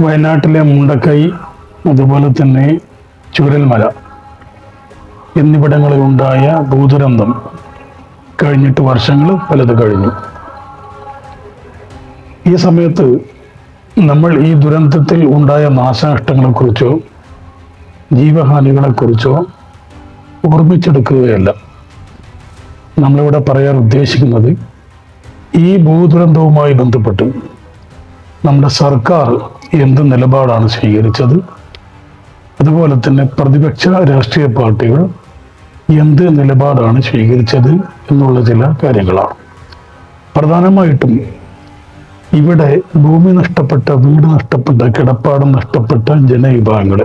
വയനാട്ടിലെ മുണ്ടക്കൈ അതുപോലെ തന്നെ ചുരൽമല എന്നിവിടങ്ങളിൽ ഉണ്ടായ ഭൂദുരന്തം കഴിഞ്ഞിട്ട് വർഷങ്ങൾ പലത് കഴിഞ്ഞു. ഈ സമയത്ത് നമ്മൾ ഈ ദുരന്തത്തിൽ ഉണ്ടായ നാശനഷ്ടങ്ങളെക്കുറിച്ചോ ജീവഹാനികളെക്കുറിച്ചോ ഓർമ്മിച്ചെടുക്കുകയല്ല. നമ്മളിവിടെ പറയാൻ ഉദ്ദേശിക്കുന്നത് ഈ ഭൂദുരന്തവുമായി ബന്ധപ്പെട്ട് നമ്മുടെ സർക്കാർ എന്ത് നിലപാടാണ് സ്വീകരിച്ചത്? അതുപോലെ തന്നെ പ്രതിപക്ഷ രാഷ്ട്രീയ പാർട്ടികൾ എന്ത് നിലപാടാണ് സ്വീകരിച്ചത് എന്നുള്ള ചില കാര്യങ്ങളാണ്. പ്രധാനമായിട്ടും ഇവിടെ ഭൂമി നഷ്ടപ്പെട്ട വീട് നഷ്ടപ്പെട്ട കിടപ്പാടം നഷ്ടപ്പെട്ട ജനവിഭാഗങ്ങൾ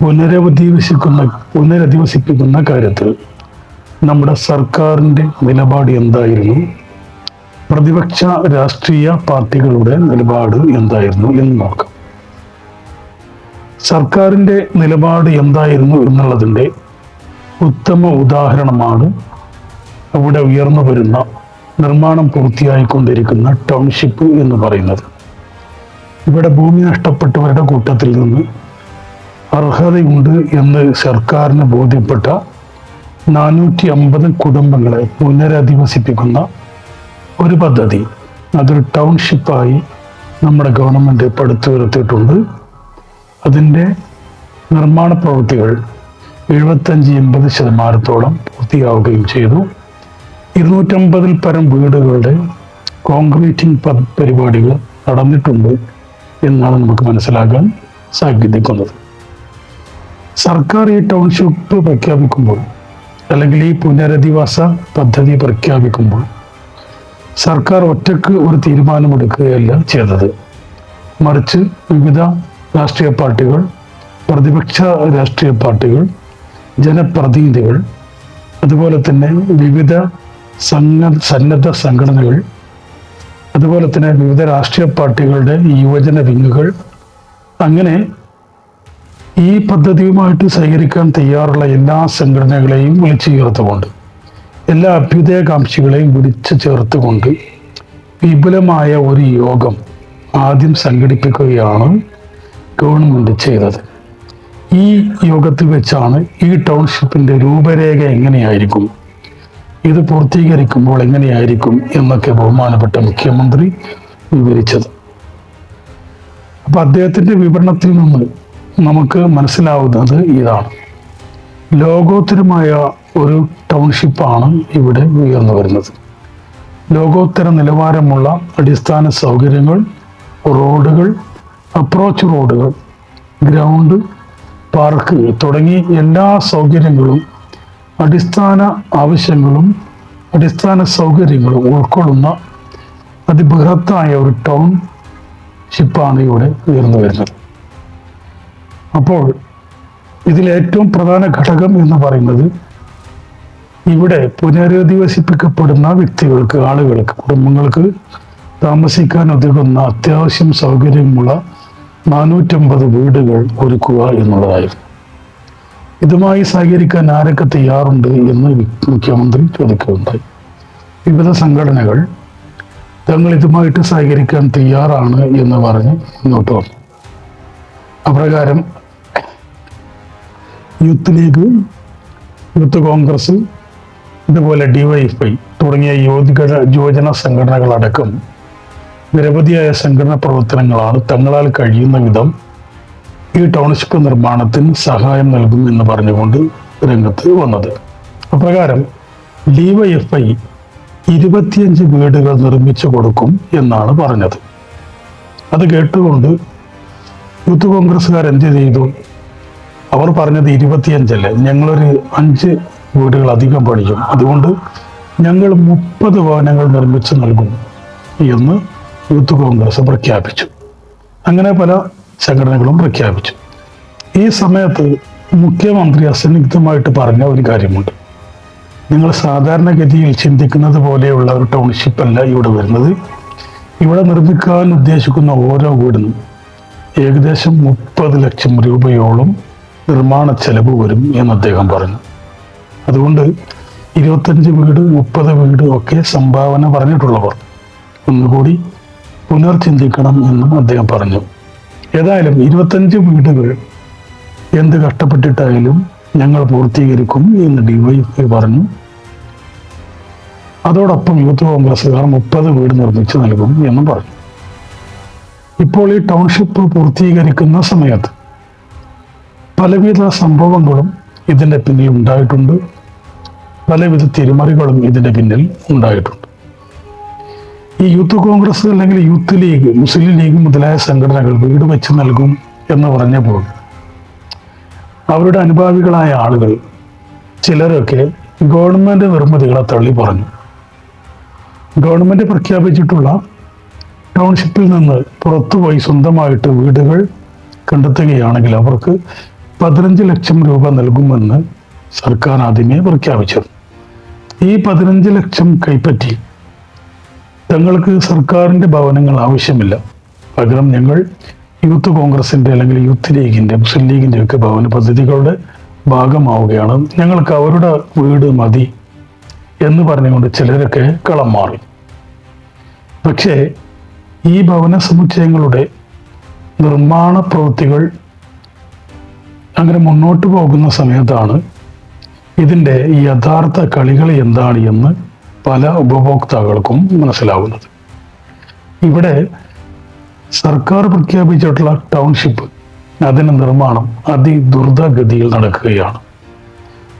പുനരധിവസിക്കുന്ന പുനരധിവസിപ്പിക്കുന്ന കാര്യത്തിൽ നമ്മുടെ സർക്കാരിന്റെ നിലപാട് എന്തായിരുന്നു? പ്രതിപക്ഷ രാഷ്ട്രീയ പാർട്ടികളുടെ നിലപാട് എന്തായിരുന്നു എന്ന് നോക്കാം. സർക്കാരിന്റെ നിലപാട് എന്തായിരുന്നു എന്നുള്ളതിന്റെ ഉത്തമ ഉദാഹരണമാണ് അവിടെ ഉയർന്നു വരുന്ന നിർമ്മാണം പൂർത്തിയായിക്കൊണ്ടിരിക്കുന്ന ടൗൺഷിപ്പ് എന്ന് പറയുന്നത്. ഇവിടെ ഭൂമി നഷ്ടപ്പെട്ടവരുടെ കൂട്ടത്തിൽ നിന്ന് അർഹതയുണ്ട് എന്ന് സർക്കാരിന് ബോധ്യപ്പെട്ട നാനൂറ്റി അമ്പത് കുടുംബങ്ങളെ പുനരധിവസിപ്പിക്കുന്ന ഒരു പദ്ധതി. അതൊരു ടൗൺഷിപ്പായി നമ്മുടെ ഗവൺമെന്റ് പടുത്തുയർത്തിയിട്ടുണ്ട് അതിന്റെ നിർമ്മാണ പ്രവൃത്തികൾ എഴുപത്തഞ്ച് എൺപത് ശതമാനത്തോളം പൂർത്തിയാവുകയും ചെയ്തു. ഇരുന്നൂറ്റമ്പതിൽ പരം വീടുകളുടെ കോൺക്രീറ്റിംഗ് പരിപാടികൾ നടന്നിട്ടുണ്ട് എന്നാണ് നമുക്ക് മനസ്സിലാക്കാൻ സാധിക്കുന്നത്. സർക്കാർ ഈ ടൗൺഷിപ്പ് പ്രഖ്യാപിക്കുമ്പോൾ അല്ലെങ്കിൽ ഈ പുനരധിവാസ പദ്ധതി പ്രഖ്യാപിക്കുമ്പോൾ സർക്കാർ ഒറ്റയ്ക്ക് ഒരു തീരുമാനമെടുക്കുകയല്ല ചെയ്തത്. മറിച്ച് വിവിധ രാഷ്ട്രീയ പാർട്ടികൾ പ്രതിപക്ഷ രാഷ്ട്രീയ പാർട്ടികൾ ജനപ്രതിനിധികൾ അതുപോലെ തന്നെ വിവിധ സംഘ സന്നദ്ധ സംഘടനകൾ അതുപോലെ തന്നെ വിവിധ രാഷ്ട്രീയ പാർട്ടികളുടെ യുവജന വിങ്ങുകൾ അങ്ങനെ ഈ പദ്ധതിയുമായിട്ട് സഹകരിക്കാൻ തയ്യാറുള്ള എല്ലാ സംഘടനകളെയും വിളിച്ചു ചേർത്തുകൊണ്ട് എല്ലാ അഭ്യുദയകാംക്ഷികളെയും വിളിച്ചു ചേർത്തുകൊണ്ട് വിപുലമായ ഒരു യോഗം ആദ്യം സംഘടിപ്പിക്കുകയാണ് ഗവൺമെന്റ് ചെയ്തത്. ഈ യോഗത്തിൽ വെച്ചാണ് ഈ ടൗൺഷിപ്പിന്റെ രൂപരേഖ എങ്ങനെയായിരിക്കും ഇത് പൂർത്തീകരിക്കുമ്പോൾ എങ്ങനെയായിരിക്കും എന്നൊക്കെ ബഹുമാനപ്പെട്ട മുഖ്യമന്ത്രി വിവരിച്ചത്. അപ്പം അദ്ദേഹത്തിന്റെ വിവരണത്തിൽ നിന്ന് നമുക്ക് മനസ്സിലാവുന്നത് ഇതാണ്. ലോകോത്തരമായ ഒരു ടൗൺഷിപ്പാണ് ഇവിടെ ഉയർന്നു വരുന്നത്. ലോകോത്തര നിലവാരമുള്ള അടിസ്ഥാന സൗകര്യങ്ങൾ റോഡുകൾ അപ്രോച്ച് റോഡുകൾ ഗ്രൗണ്ട് പാർക്ക് തുടങ്ങി എല്ലാ സൗകര്യങ്ങളും അടിസ്ഥാന ആവശ്യങ്ങളും അടിസ്ഥാന സൗകര്യങ്ങളും ഉൾക്കൊള്ളുന്ന അതിബൃഹത്തായ ഒരു ടൗൺ ഷിപ്പാണ് ഇവിടെ ഉയർന്നു വരുന്നത്. അപ്പോൾ ഇതിലേറ്റവും പ്രധാന ഘടകം എന്ന് പറയുന്നത് ഇവിടെ പുനരധിവസിപ്പിക്കപ്പെടുന്ന വ്യക്തികൾക്ക് ആളുകൾക്ക് കുടുംബങ്ങൾക്ക് താമസിക്കാൻ ഒതുങ്ങുന്ന അത്യാവശ്യം സൗകര്യമുള്ള നാനൂറ്റമ്പത് വീടുകൾ ഒരുക്കുക എന്നുള്ളതായിരുന്നു. ഇതുമായി സഹകരിക്കാൻ ആരൊക്കെ തയ്യാറുണ്ട് എന്ന് മുഖ്യമന്ത്രി ചോദിക്കുകയുണ്ടായി. വിവിധ സംഘടനകൾ തങ്ങൾ ഇതുമായിട്ട് സഹകരിക്കാൻ തയ്യാറാണ് എന്ന് പറഞ്ഞ് മുന്നോട്ട് വന്നു. അപ്രകാരം യൂത്ത് ലീഗ് യൂത്ത് കോൺഗ്രസ് ഇതുപോലെ ഡിവൈഎഫ്ഐ തുടങ്ങിയ യോജിക യുവജന സംഘടനകളടക്കം നിരവധിയായ സംഘടനാ പ്രവർത്തനങ്ങളാണ് തങ്ങളാൽ കഴിയുന്ന വിധം ഈ ടൗൺഷിപ്പ് നിർമ്മാണത്തിന് സഹായം നൽകും എന്ന് പറഞ്ഞുകൊണ്ട് രംഗത്ത് വന്നത്. അപ്രകാരം ഡിവൈഎഫ്ഐ ഇരുപത്തിയഞ്ച് വീടുകൾ നിർമ്മിച്ചു കൊടുക്കും എന്നാണ് പറഞ്ഞത്. അത് കേട്ടുകൊണ്ട് യൂത്ത് കോൺഗ്രസ്സുകാർ എന്ത് ചെയ്തു? അവർ പറഞ്ഞത് ഇരുപത്തിയഞ്ചല്ലേ? ഞങ്ങളൊരു അഞ്ച് വീടുകൾ അധികം പണിയും. അതുകൊണ്ട് ഞങ്ങൾ മുപ്പത് ഭവനങ്ങൾ നിർമ്മിച്ച് നൽകും എന്ന് യൂത്ത് കോൺഗ്രസ് പ്രഖ്യാപിച്ചു. അങ്ങനെ പല സംഘടനകളും പ്രഖ്യാപിച്ചു. ഈ സമയത്ത് മുഖ്യമന്ത്രി അസന്നിഗ്ധമായിട്ട് പറഞ്ഞ ഒരു കാര്യമുണ്ട്. നിങ്ങൾ സാധാരണഗതിയിൽ ചിന്തിക്കുന്നത് പോലെയുള്ള ഒരു ടൗൺഷിപ്പ് അല്ല ഇവിടെ വരുന്നത്. ഇവിടെ നിർമ്മിക്കാൻ ഉദ്ദേശിക്കുന്ന ഓരോ വീടിനും ഏകദേശം മുപ്പത് ലക്ഷം രൂപയോളം നിർമ്മാണ ചെലവ് വരും എന്ന് അദ്ദേഹം പറഞ്ഞു. അതുകൊണ്ട് ഇരുപത്തഞ്ച് വീട് മുപ്പത് വീട് ഒക്കെ സംഭാവന പറഞ്ഞിട്ടുള്ളവർ ഒന്നുകൂടി പുനർചിന്തിക്കണം എന്നും അദ്ദേഹം പറഞ്ഞു. ഏതായാലും ഇരുപത്തഞ്ച് വീടുകൾ എന്ത് കഷ്ടപ്പെട്ടിട്ടായാലും ഞങ്ങൾ പൂർത്തീകരിക്കും എന്ന് ഡിവൈഎഫ്ഐ പറഞ്ഞു. അതോടൊപ്പം യൂത്ത് കോൺഗ്രസ്സുകാർ മുപ്പത് വീട് നിർമ്മിച്ചു നൽകും എന്നും പറഞ്ഞു. ഇപ്പോൾ ഈ ടൗൺഷിപ്പ് പൂർത്തീകരിക്കുന്ന സമയത്ത് പലവിധ സംഭവങ്ങളും ഇതിന്റെ പിന്നിൽ ഉണ്ടായിട്ടുണ്ട്. പലവിധ തിരിമറികളും ഇതിന്റെ പിന്നിൽ ഉണ്ടായിട്ടുണ്ട്. ഈ യൂത്ത് കോൺഗ്രസ് അല്ലെങ്കിൽ യൂത്ത് ലീഗ് മുസ്ലിം ലീഗ് മുതലായ സംഘടനകൾ വീട് വെച്ച് നൽകും എന്ന് പറഞ്ഞപ്പോൾ അവരുടെ അനുഭാവികളായ ആളുകൾ ചിലരൊക്കെ ഗവൺമെന്റ് നിർമ്മിതികളെ തള്ളി പറഞ്ഞു. ഗവൺമെന്റ് പ്രഖ്യാപിച്ചിട്ടുള്ള ടൗൺഷിപ്പിൽ നിന്ന് പുറത്തുപോയി സ്വന്തമായിട്ട് വീടുകൾ കണ്ടെത്തുകയാണെങ്കിൽ അവർക്ക് പതിനഞ്ച് ലക്ഷം രൂപ നൽകുമെന്ന് സർക്കാർ ആദ്യമേ പ്രഖ്യാപിച്ചിരുന്നു ഈ പതിനഞ്ച് ലക്ഷം കൈപ്പറ്റി തങ്ങൾക്ക് സർക്കാരിന്റെ ഭവനങ്ങൾ ആവശ്യമില്ല. പകരം ഞങ്ങൾ യൂത്ത് കോൺഗ്രസിന്റെ അല്ലെങ്കിൽ യൂത്ത് ലീഗിന്റെ മുസ്ലിം ലീഗിന്റെ ഒക്കെ ഭവന പദ്ധതികളുടെ ഭാഗമാവുകയാണ്. ഞങ്ങൾക്ക് അവരുടെ വീട് മതി എന്ന് പറഞ്ഞുകൊണ്ട് ചിലരൊക്കെ കളം മാറി. പക്ഷേ ഈ ഭവന സമുച്ചയങ്ങളുടെ നിർമ്മാണ പ്രവൃത്തികൾ അങ്ങനെ മുന്നോട്ട് പോകുന്ന സമയത്താണ് ഇതിന്റെ യഥാർത്ഥ കളികൾ എന്താണ് എന്ന് പല ഉപഭോക്താക്കൾക്കും മനസ്സിലാവുന്നത്. ഇവിടെ സർക്കാർ പ്രഖ്യാപിച്ചിട്ടുള്ള ടൗൺഷിപ്പ് അതിന്റെ നിർമ്മാണം അതിദുർതഗതിയിൽ നടക്കുകയാണ്.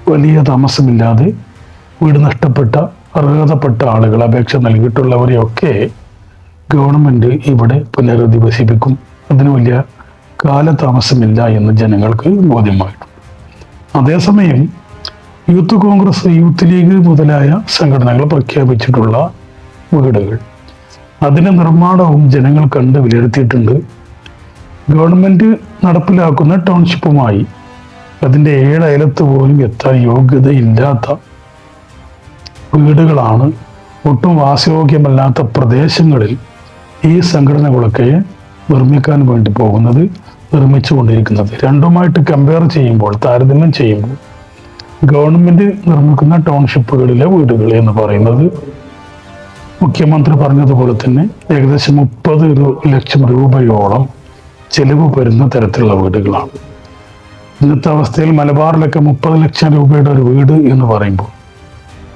വലിയ താമസമില്ലാതെ വീട് നഷ്ടപ്പെട്ട അർഹതപ്പെട്ട ആളുകൾ അപേക്ഷ നൽകിയിട്ടുള്ളവരെയൊക്കെ ഗവൺമെന്റ് ഇവിടെ പുനരധിവസിപ്പിക്കും. അതിന് വലിയ കാലതാമസമില്ല എന്ന് ജനങ്ങൾക്ക് ബോധ്യമായിട്ടുണ്ട്. അതേസമയം യൂത്ത് കോൺഗ്രസ് യൂത്ത് ലീഗ് മുതലായ സംഘടനകൾ പ്രഖ്യാപിച്ചിട്ടുള്ള വീടുകൾ. അതിന്റെ നിർമ്മാണവും ജനങ്ങൾ കണ്ട് വിലയിരുത്തിയിട്ടുണ്ട്. ഗവൺമെന്റ് നടപ്പിലാക്കുന്ന ടൗൺഷിപ്പുമായി അതിന്റെ ഏഴയലത്ത് പോലും എത്താൻ യോഗ്യതയില്ലാത്ത വീടുകളാണ് ഒട്ടും വാസയോഗ്യമല്ലാത്ത പ്രദേശങ്ങളിൽ ഈ സംഘടനകളൊക്കെ നിർമ്മിക്കാൻ വേണ്ടി പോകുന്നത് നിർമ്മിച്ചു കൊണ്ടിരിക്കുന്നത് രണ്ടുമായിട്ട് കമ്പയർ ചെയ്യുമ്പോൾ താരതമ്യം ചെയ്യുമ്പോൾ ഗവൺമെന്റ് നിർമ്മിക്കുന്ന ടൗൺഷിപ്പുകളിലെ വീടുകൾ എന്ന് പറയുന്നത് മുഖ്യമന്ത്രി പറഞ്ഞതുപോലെ തന്നെ ഏകദേശം മുപ്പത് ലക്ഷം രൂപയോളം ചെലവ് വരുന്ന തരത്തിലുള്ള വീടുകളാണ്. ഇന്നത്തെ അവസ്ഥയിൽ മലബാറിലൊക്കെ മുപ്പത് ലക്ഷം രൂപയുടെ ഒരു വീട് എന്ന് പറയുമ്പോൾ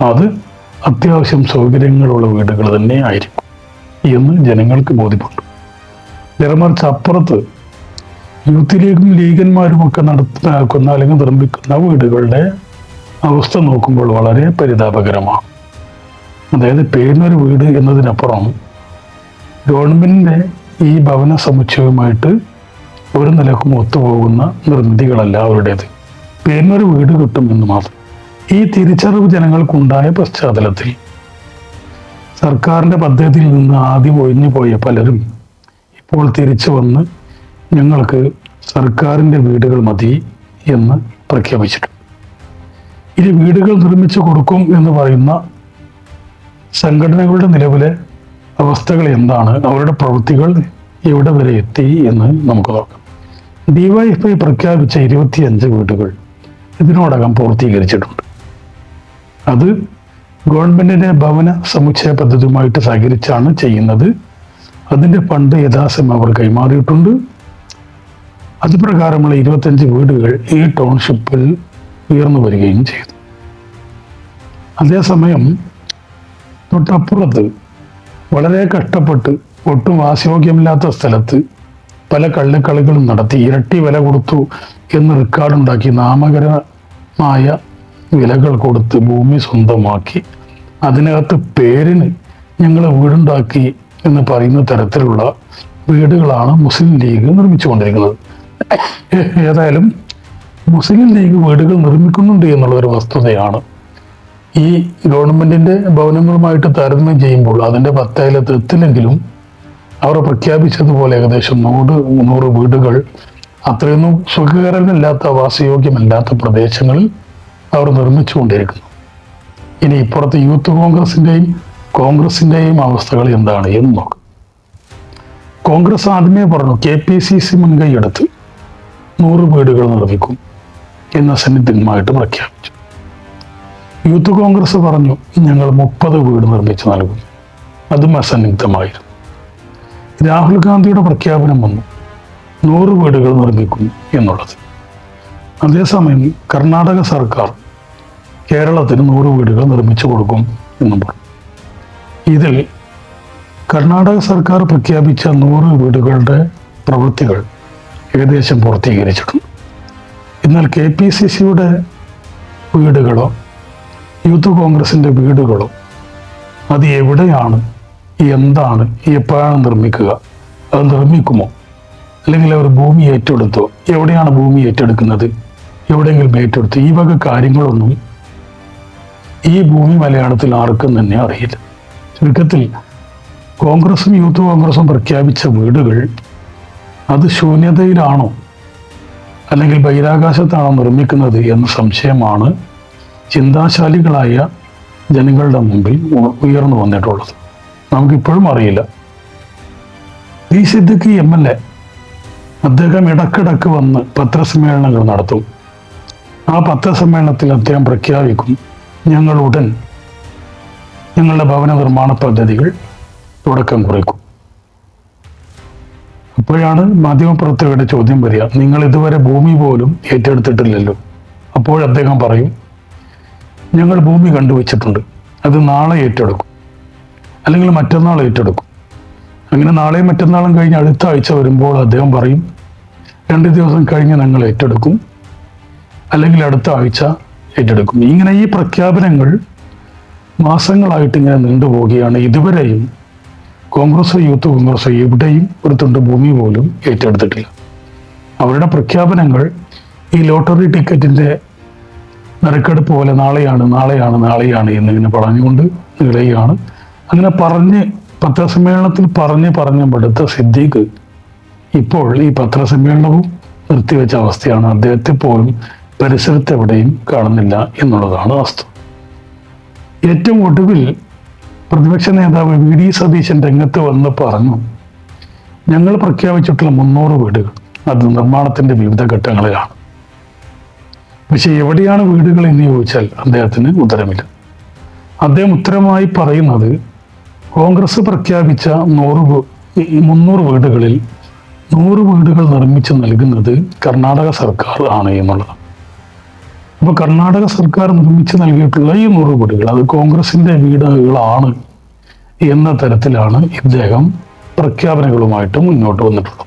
അത് അത്യാവശ്യം സൗകര്യങ്ങളുള്ള വീടുകൾ തന്നെ ആയിരിക്കും എന്ന് ജനങ്ങൾക്ക് ബോധ്യപ്പെട്ടു നേരെമറിച്ച് അപ്പുറത്ത് യൂത്ത് ലീഗും ലീഗന്മാരും ഒക്കെ അല്ലെങ്കിൽ നിർമ്മിക്കുന്ന വീടുകളുടെ അവസ്ഥ നോക്കുമ്പോൾ വളരെ പരിതാപകരമാണ്. അതായത് പേരിനൊരു വീട് എന്നതിനപ്പുറം ഗവൺമെന്റിന്റെ ഈ ഭവന സമുച്ചയവുമായിട്ട് ഒരു നിലക്കും ഒത്തുപോകുന്ന നിർമ്മിതികളല്ല അവരുടേത്. പേരിനൊരു വീട് കിട്ടുമെന്ന് മാത്രം. ഈ തിരിച്ചറിവ് ജനങ്ങൾക്കുണ്ടായ പശ്ചാത്തലത്തിൽ സർക്കാരിന്റെ പദ്ധതിയിൽ നിന്ന് ആദ്യം ഒഴിഞ്ഞു പോയ പലരും ഇപ്പോൾ തിരിച്ചു വന്ന് ഞങ്ങൾക്ക് സർക്കാരിന്റെ വീടുകൾ മതി എന്ന് പ്രഖ്യാപിച്ചിട്ടുണ്ട്. ഇനി വീടുകൾ നിർമ്മിച്ചു കൊടുക്കും എന്ന് പറയുന്ന സംഘടനകളുടെ നിലവിലെ അവസ്ഥകൾ എന്താണ്? അവരുടെ പ്രവൃത്തികൾ എവിടെ വരെ എത്തി എന്ന് നമുക്ക് നോക്കാം. ഡിവൈഎഫ്ഐ പ്രഖ്യാപിച്ച ഇരുപത്തിയഞ്ച് വീടുകൾ ഇതിനോടകം പൂർത്തീകരിച്ചിട്ടുണ്ട്. അത് ഗവൺമെന്റിന്റെ ഭവന സമുച്ചയ പദ്ധതിയുമായിട്ട് സഹകരിച്ചാണ് ചെയ്യുന്നത്. അതിന്റെ ഫണ്ട് യഥാസമയം അവർ കൈമാറിയിട്ടുണ്ട്. അതുപ്രകാരമുള്ള ഇരുപത്തഞ്ച് വീടുകൾ ഈ ടൗൺഷിപ്പിൽ ഉയർന്നു വരികയും ചെയ്തു. അതേസമയം തൊട്ടപ്പുറത്ത് വളരെ കഷ്ടപ്പെട്ട് ഒട്ടും വാസയോഗ്യമില്ലാത്ത സ്ഥലത്ത് പല കള്ളിക്കളികളും നടത്തി ഇരട്ടി വില കൊടുത്തു എന്ന് റെക്കോർഡുണ്ടാക്കി നാമകരമായ വിലകൾ കൊടുത്ത് ഭൂമി സ്വന്തമാക്കി. അതിനകത്ത് പേരിന് ഞങ്ങൾ വീടുണ്ടാക്കി എന്ന് പറയുന്ന തരത്തിലുള്ള വീടുകളാണ് മുസ്ലിം ലീഗ് നിർമ്മിച്ചുകൊണ്ടിരിക്കുന്നത്. ഏതായാലും മുസ്ലിം ലീഗ് വീടുകൾ നിർമ്മിക്കുന്നുണ്ട് എന്നുള്ള ഒരു വസ്തുതയാണ്. ഈ ഗവൺമെന്റിന്റെ ഭവനങ്ങളുമായിട്ട് താരതമ്യം ചെയ്യുമ്പോൾ അതിന്റെ പത്തായാലത്ത് എത്തില്ലെങ്കിലും അവർ പ്രഖ്യാപിച്ചതുപോലെ ഏകദേശം നൂറ് നൂറ് വീടുകൾ അത്രയൊന്നും സുഖകരമല്ലാത്ത വാസയോഗ്യമല്ലാത്ത പ്രദേശങ്ങളിൽ അവർ നിർമ്മിച്ചുകൊണ്ടിരിക്കുന്നു. ഇനി ഇപ്പുറത്ത് യൂത്ത് കോൺഗ്രസിന്റെയും കോൺഗ്രസിന്റെയും അവസ്ഥകൾ എന്താണ് എന്ന് നോക്കാം. കോൺഗ്രസ് ആദ്യമേ പറഞ്ഞു കെ പി സി സി മുൻകൈയെടുത്ത് നൂറ് വീടുകൾ നിർമ്മിക്കും എന്ന സന്നിഗ്ധമായിട്ട് പ്രഖ്യാപിച്ചു. യൂത്ത് കോൺഗ്രസ് പറഞ്ഞു ഞങ്ങൾ മുപ്പത് വീട് നിർമ്മിച്ചു നൽകും. അതും അസന്നിഗ്ധമായിരുന്നു. രാഹുൽ ഗാന്ധിയുടെ പ്രഖ്യാപനം വന്നു നൂറ് വീടുകൾ നിർമ്മിക്കും എന്നുള്ളത്. അതേസമയം കർണാടക സർക്കാർ കേരളത്തിന് നൂറ് വീടുകൾ നിർമ്മിച്ചു കൊടുക്കും എന്നും പറഞ്ഞു. ഇതിൽ കർണാടക സർക്കാർ പ്രഖ്യാപിച്ച നൂറ് വീടുകളുടെ പ്രവൃത്തികൾ ഏകദേശം പൂർത്തീകരിച്ചിട്ടുണ്ട്. എന്നാൽ കെ പി സി സിയുടെ വീടുകളോ യൂത്ത് കോൺഗ്രസിന്റെ വീടുകളോ അത് എവിടെയാണ് എന്താണ് എപ്പോഴാണ് നിർമ്മിക്കുക അത് നിർമ്മിക്കുമോ അല്ലെങ്കിൽ അവർ ഭൂമി ഏറ്റെടുത്തോ എവിടെയാണ് ഭൂമി ഏറ്റെടുക്കുന്നത് എവിടെയെങ്കിലും ഏറ്റെടുത്തു ഈ വക കാര്യങ്ങളൊന്നും ഈ ഭൂമി മലയാളത്തിൽ ആർക്കും തന്നെ അറിയില്ല. ചുരുക്കത്തിൽ കോൺഗ്രസും യൂത്ത് കോൺഗ്രസും പ്രഖ്യാപിച്ച വീടുകൾ അത് ശൂന്യതയിലാണോ അല്ലെങ്കിൽ ബഹിരാകാശത്താണോ നിർമ്മിക്കുന്നത് എന്ന സംശയമാണ് ചിന്താശാലികളായ ജനങ്ങളുടെ മുമ്പിൽ ഉയർന്നു വന്നിട്ടുള്ളത്. നമുക്കിപ്പോഴും അറിയില്ല. ഈ സിദ്ദിഖ് എം എൽ എ അദ്ദേഹം ഇടക്കിടക്ക് വന്ന് പത്രസമ്മേളനങ്ങൾ നടത്തും. ആ പത്രസമ്മേളനത്തിൽ അദ്ദേഹം പ്രഖ്യാപിക്കും ഞങ്ങൾ ഉടൻ ഞങ്ങളുടെ ഭവന നിർമ്മാണ പദ്ധതികൾ തുടക്കം കുറിക്കും. അപ്പോഴാണ് മാധ്യമപ്രവർത്തകരുടെ ചോദ്യം വരിക. നിങ്ങൾ ഇതുവരെ ഭൂമി പോലും ഏറ്റെടുത്തിട്ടില്ലല്ലോ? അപ്പോൾ അദ്ദേഹം പറയും ഞങ്ങൾ ഭൂമി കണ്ടുവച്ചിട്ടുണ്ട്. അത് നാളെ ഏറ്റെടുക്കും. അല്ലെങ്കിൽ മറ്റന്നാൾ ഏറ്റെടുക്കും. അങ്ങനെ നാളെയും മറ്റന്നാളും കഴിഞ്ഞ് അടുത്ത ആഴ്ച വരുമ്പോൾ അദ്ദേഹം പറയും രണ്ട് ദിവസം കഴിഞ്ഞ് ഞങ്ങൾ ഏറ്റെടുക്കും. അല്ലെങ്കിൽ അടുത്ത ആഴ്ച ഏറ്റെടുക്കും. ഇങ്ങനെ ഈ പ്രഖ്യാപനങ്ങൾ മാസങ്ങളായിട്ട് ഇങ്ങനെ നീണ്ടുപോവുകയാണ് ഇതുവരെയും കോൺഗ്രസ് യൂത്ത് കോൺഗ്രസ് എവിടെയും ഒരു തുണ്ട് ഭൂമി പോലും ഏറ്റെടുത്തിട്ടില്ല. അവരുടെ പ്രഖ്യാപനങ്ങൾ ഈ ലോട്ടറി ടിക്കറ്റിന്റെ നറുക്കെടുപ്പ് പോലെ നാളെയാണ് നാളെയാണ് നാളെയാണ് എന്നിങ്ങനെ പറഞ്ഞുകൊണ്ട് നിളയുകയാണ് അങ്ങനെ പറഞ്ഞ് പത്രസമ്മേളനത്തിൽ പറഞ്ഞ് പറഞ്ഞ് മടുത്ത സിദ്ദീഖ് ഇപ്പോൾ ഈ പത്രസമ്മേളനവും നിർത്തിവെച്ച അവസ്ഥയാണ്. അദ്ദേഹത്തെ പോലും പരിസരത്ത് എവിടെയും കാണുന്നില്ല എന്നുള്ളതാണ് വസ്തു ഏറ്റവും ഒടുവിൽ പ്രതിപക്ഷ നേതാവ് വി ഡി സതീശൻ രംഗത്ത് വന്ന് പറഞ്ഞു ഞങ്ങൾ പ്രഖ്യാപിച്ചിട്ടുള്ള മുന്നൂറ് വീടുകൾ അത് നിർമ്മാണത്തിന്റെ വിവിധ ഘട്ടങ്ങളിലാണ്. പക്ഷെ എവിടെയാണ് വീടുകൾ എന്ന് ചോദിച്ചാൽ അദ്ദേഹത്തിന് ഉത്തരമില്ല. അദ്ദേഹം ഉത്തരമായി പറയുന്നത് കോൺഗ്രസ് പ്രഖ്യാപിച്ച നൂറ് മുന്നൂറ് വീടുകളിൽ നൂറ് വീടുകൾ നിർമ്മിച്ച് നൽകുന്നത് കർണാടക സർക്കാർ ആണ് എന്നുള്ളതാണ്. അപ്പോൾ കർണാടക സർക്കാർ നിർമ്മിച്ചു നൽകിയിട്ടുള്ള ഈ നൂറ് വീടുകൾ അത് കോൺഗ്രസിന്റെ വീടുകളാണ് എന്ന തരത്തിലാണ് ഇദ്ദേഹം പ്രഖ്യാപനങ്ങളുമായിട്ട് മുന്നോട്ട് വന്നിട്ടുള്ളത്.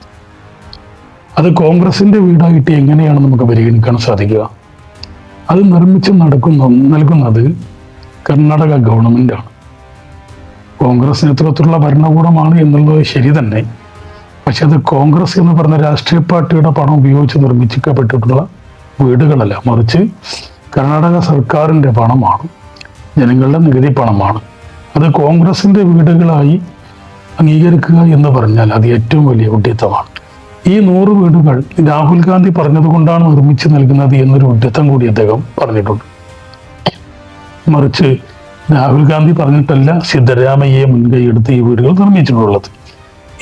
അത് കോൺഗ്രസിന്റെ വീടായിട്ട് എങ്ങനെയാണ് നമുക്ക് പരിഗണിക്കാൻ സാധിക്കുക? അത് നിർമ്മിച്ച് നടക്കുന്ന നൽകുന്നത് കർണാടക ഗവൺമെന്റാണ് കോൺഗ്രസ് നേതൃത്വത്തിലുള്ള ഭരണകൂടമാണ് എന്നുള്ളത് ശരി തന്നെ. പക്ഷെ അത് കോൺഗ്രസ് എന്ന് പറഞ്ഞ രാഷ്ട്രീയ പാർട്ടിയുടെ പണം ഉപയോഗിച്ച് നിർമ്മിച്ചിക്കപ്പെട്ടിട്ടുള്ള വീടുകളല്ല മറിച്ച് കർണാടക സർക്കാരിന്റെ പണമാണ് ജനങ്ങളുടെ നികുതി പണമാണ്. അത് കോൺഗ്രസിന്റെ വീടുകളായി അംഗീകരിക്കുക എന്ന് പറഞ്ഞാൽ അത് ഏറ്റവും വലിയ ഉദ്യത്തമാണ്. ഈ നൂറ് വീടുകൾ രാഹുൽ ഗാന്ധി പറഞ്ഞതുകൊണ്ടാണ് നിർമ്മിച്ചു നൽകുന്നത് എന്നൊരു ഉദ്യത്തം കൂടി അദ്ദേഹം പറഞ്ഞിട്ടുണ്ട്. മറിച്ച് രാഹുൽ ഗാന്ധി പറഞ്ഞിട്ടല്ല സിദ്ധരാമയ്യെ മുൻകൈയെടുത്ത് ഈ വീടുകൾ നിർമ്മിച്ചിട്ടുള്ളത്.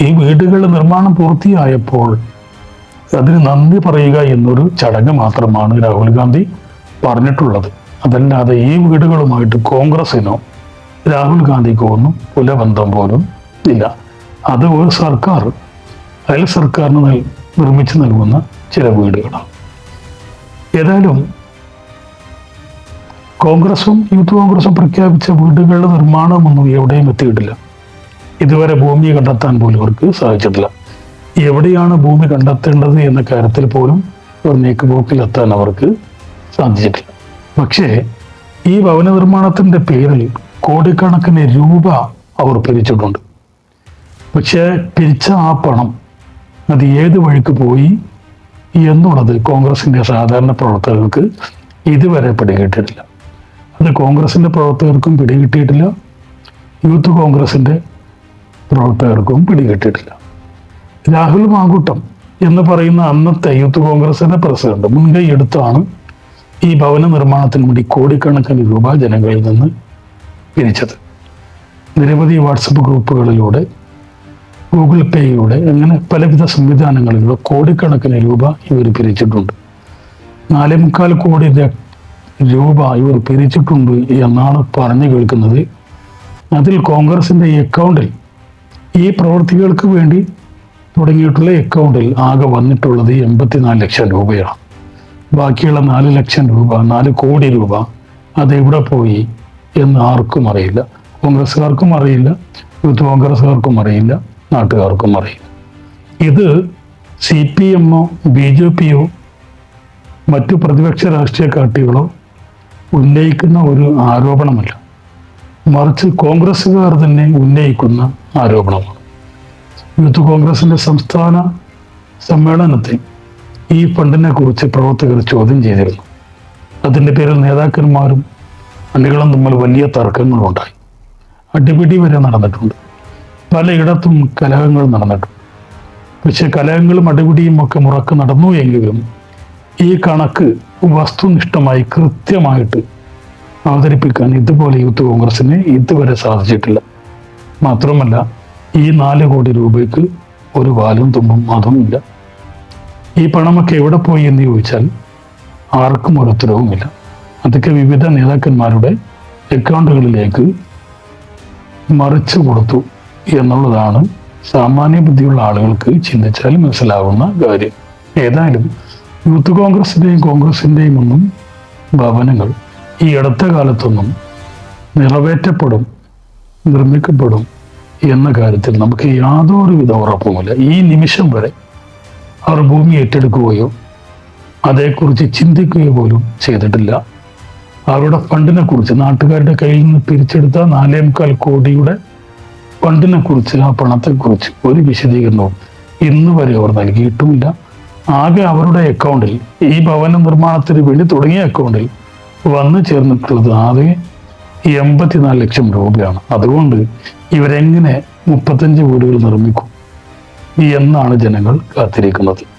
ഈ വീടുകളുടെ നിർമ്മാണം പൂർത്തിയായപ്പോൾ അതിന് നന്ദി പറയുക എന്നൊരു ചടങ്ങ് മാത്രമാണ് രാഹുൽ ഗാന്ധി പറഞ്ഞിട്ടുള്ളത്. അതല്ലാതെ ഈ വീടുകളുമായിട്ട് കോൺഗ്രസിനോ രാഹുൽ ഗാന്ധിക്കോ ഒന്നും പുലബന്ധം പോലും ഇല്ല. അത് ഒരു സർക്കാർ അയൽ സർക്കാരിന് നിർമ്മിച്ചു നൽകുന്ന ചില വീടുകളാണ്. ഏതായാലും കോൺഗ്രസും യൂത്ത് കോൺഗ്രസും പ്രഖ്യാപിച്ച വീടുകളുടെ നിർമ്മാണമൊന്നും എവിടെയും എത്തിയിട്ടില്ല. ഇതുവരെ ഭൂമി കണ്ടെത്താൻ പോലും അവർക്ക് സാധിച്ചിട്ടില്ല. എവിടെയാണ് ഭൂമി കണ്ടെത്തേണ്ടത് എന്ന കാര്യത്തിൽ പോലും ഒരു നീക്കുപോക്കിലെത്താൻ അവർക്ക് സാധിച്ചിട്ടില്ല. പക്ഷേ ഈ ഭവന നിർമ്മാണത്തിന്റെ പേരിൽ കോടിക്കണക്കിന് രൂപ അവർ പിരിച്ചിട്ടുണ്ട്. പക്ഷേ പിരിച്ച ആ പണം അത് ഏത് വഴിക്ക് പോയി എന്നുള്ളത് കോൺഗ്രസിന്റെ സാധാരണ പ്രവർത്തകർക്ക് ഇതുവരെ പിടികിട്ടിട്ടില്ല അത് കോൺഗ്രസിന്റെ പ്രവർത്തകർക്കും പിടികിട്ടിയിട്ടില്ല. യൂത്ത് കോൺഗ്രസിന്റെ പ്രവർത്തകർക്കും പിടികിട്ടിയിട്ടില്ല. രാഹുൽ മാങ്കൂട്ടം എന്ന് പറയുന്ന അന്നത്തെ യൂത്ത് കോൺഗ്രസിന്റെ പ്രസിഡന്റ് മുൻകൈ എടുത്താണ് ഈ ഭവന നിർമ്മാണത്തിന് വേണ്ടി കോടിക്കണക്കിന് രൂപ ജനങ്ങളിൽ നിന്ന് പിരിച്ചത്. നിരവധി വാട്സപ്പ് ഗ്രൂപ്പുകളിലൂടെ ഗൂഗിൾ പേയിലൂടെ അങ്ങനെ പലവിധ സംവിധാനങ്ങളിലൂടെ കോടിക്കണക്കിന് രൂപ ഇവർ പിരിച്ചിട്ടുണ്ട്. നാലേ മുക്കാൽ കോടി രൂപ ഇവർ പിരിച്ചിട്ടുണ്ട് എന്നാണ് പറഞ്ഞു കേൾക്കുന്നത്. അതിൽ കോൺഗ്രസിന്റെ അക്കൗണ്ടിൽ ഈ പ്രവൃത്തികൾക്ക് വേണ്ടി തുടങ്ങിയിട്ടുള്ള അക്കൗണ്ടിൽ ആകെ വന്നിട്ടുള്ളത് എൺപത്തിനാല് ലക്ഷം രൂപയാണ്. ബാക്കിയുള്ള നാല് ലക്ഷം രൂപ നാല് കോടി രൂപ അതെവിടെ പോയി എന്ന് ആർക്കും അറിയില്ല. കോൺഗ്രസ്സുകാർക്കും അറിയില്ല യൂത്ത് കോൺഗ്രസ്സുകാർക്കും അറിയില്ല നാട്ടുകാർക്കും അറിയില്ല. ഇത് സി പി എമ്മോ ബി ജെ പിയോ മറ്റു പ്രതിപക്ഷ രാഷ്ട്രീയ പാർട്ടികളോ ഉന്നയിക്കുന്ന ഒരു ആരോപണമല്ല. മറിച്ച് കോൺഗ്രസ്സുകാർ തന്നെ ഉന്നയിക്കുന്ന ആരോപണമാണ്. യൂത്ത് കോൺഗ്രസിന്റെ സംസ്ഥാന സമ്മേളനത്തിൽ ഈ ഫണ്ടിനെ കുറിച്ച് പ്രവർത്തകർ ചോദ്യം ചെയ്തിരുന്നു. അതിന്റെ പേരിൽ നേതാക്കന്മാരും അണികളും തമ്മിൽ വലിയ തർക്കങ്ങളുണ്ടായി. അടിപിടി വരെ നടന്നിട്ടുണ്ട്. പലയിടത്തും കലഹങ്ങൾ നടന്നിട്ടുണ്ട്. പക്ഷെ കലഹങ്ങളും അടിപിടിയും ഒക്കെ മുറക്ക് നടന്നു എങ്കിലും ഈ കണക്ക് വസ്തുനിഷ്ഠമായി കൃത്യമായിട്ട് അവതരിപ്പിക്കാൻ ഇതുപോലെ യൂത്ത് കോൺഗ്രസിന് ഇതുവരെ സാധിച്ചിട്ടില്ല. മാത്രമല്ല ഈ നാല് കോടി രൂപയ്ക്ക് ഒരു വാലും തുമ്പും അതുമില്ല. ഈ പണമൊക്കെ എവിടെ പോയി എന്ന് ചോദിച്ചാൽ ആർക്കും ഒരു ഉത്തരവുമില്ല. അതൊക്കെ വിവിധ നേതാക്കന്മാരുടെ അക്കൗണ്ടുകളിലേക്ക് മറിച്ചു കൊടുത്തു എന്നുള്ളതാണ് സാമാന്യ ബുദ്ധിയുള്ള ആളുകൾക്ക് ചിന്തിച്ചാൽ മനസ്സിലാവുന്ന കാര്യം. ഏതായാലും യൂത്ത് കോൺഗ്രസിന്റെയും കോൺഗ്രസിന്റെയും ഒന്നും ഭവനങ്ങൾ ഈ അടുത്ത കാലത്തൊന്നും നിറവേറ്റപ്പെടും നിർമ്മിക്കപ്പെടും എന്ന കാര്യത്തിൽ നമുക്ക് യാതൊരുവിധ ഉറപ്പുമില്ല. ഈ നിമിഷം വരെ അവർ ഭൂമി ഏറ്റെടുക്കുകയോ അതേക്കുറിച്ച് ചിന്തിക്കുകയോ പോലും ചെയ്തിട്ടില്ല. അവരുടെ ഫണ്ടിനെ കുറിച്ച് നാട്ടുകാരുടെ കയ്യിൽ നിന്ന് പിരിച്ചെടുത്ത നാലേ മുക്കാൽ കോടിയുടെ ഫണ്ടിനെ കുറിച്ച് ആ പണത്തെക്കുറിച്ച് ഒരു വിശദീകരണവും ഇന്ന് വരെ അവർ നൽകിയിട്ടുമില്ല. ആകെ അവരുടെ അക്കൗണ്ടിൽ ഈ ഭവന നിർമ്മാണത്തിന് വേണ്ടി തുടങ്ങിയ അക്കൗണ്ടിൽ വന്നു ചേർന്നിട്ടുള്ളത് ആകെ എൺപത്തിനാല് ലക്ഷം രൂപയാണ്. അതുകൊണ്ട് ഇവരെങ്ങനെ മുപ്പത്തഞ്ച് വീടുകൾ നിർമ്മിക്കും? എന്നാണ് ജനങ്ങൾ കാത്തിരിക്കുന്നത്.